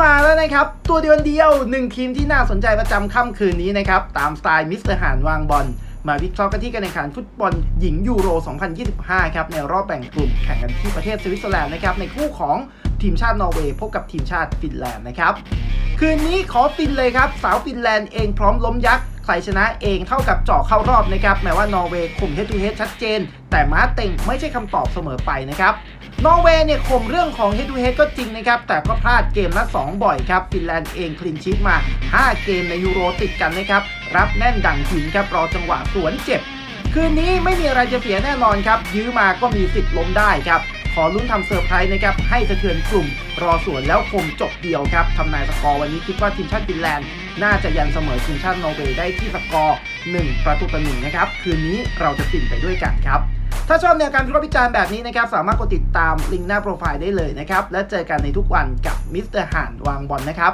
มาแล้วนะครับ ตัวเดียวเดียวหนึ่งทีมที่น่าสนใจประจำค่ำคืนนี้นะครับ ตามสไตล์มิสเตอร์หานวางบอลมาวิเคราะห์กันที่การแข่งขันฟุตบอลหญิงยูโร 2025 ครับ ในรอบแบ่งกลุ่มแข่งกันที่ประเทศสวิตเซอร์แลนด์นะครับ ในคู่ของทีมชาตินอร์เวย์พบกับทีมชาติฟินแลนด์นะครับ คืนนี้ขอฟินเลยครับ สาวฟินแลนด์เองพร้อมล้มยักษ์ใครชนะเองเท่ากับเจาะเข้ารอบนะครับแม้ว่านอร์เวย์ข่มเฮดทูเฮดชัดเจน แต่ม้าเต็งไม่ใช่คำตอบเสมอไปนะครับนอร์เวย์เนี่ยข่มเรื่องของ head to head ก็จริงนะครับ แต่ก็พลาดเกมละ 2 บ่อยครับ ฟินแลนด์เองคลินชีตมา 5 เกมในยูโรติดกันนะครับ รับแน่นดังหินครับรอจังหวะสวนเจ็บ คืนนี้ไม่มีอะไรจะเสียแน่นอนครับ ยื้อมาก็มีสิทธิ์ล้มได้ครับ ขอลุ้นทำเซอร์ไพรส์นะครับให้สะเทือนกลุ่ม รอสวนแล้วคมจบเดียวครับทำนายสกอร์วันนี้คิดว่าทีมชาติฟินแลนด์น่าจะยันเสมอทีมชาตินอร์เวย์ได้ที่สกอร์ 1 ประตูต่อหนึ่งนะครับ คืนนี้เราจะฟินไปด้วยกันครับ ถ้าชอบแนวการวิเคราะห์วิจารณ์แบบนี้นะครับ สามารถกดติดตามลิงก์หน้าโปรไฟล์ได้เลยนะครับ และเจอกันในทุกวันกับมิสเตอร์ห่านวางบอลนะครับ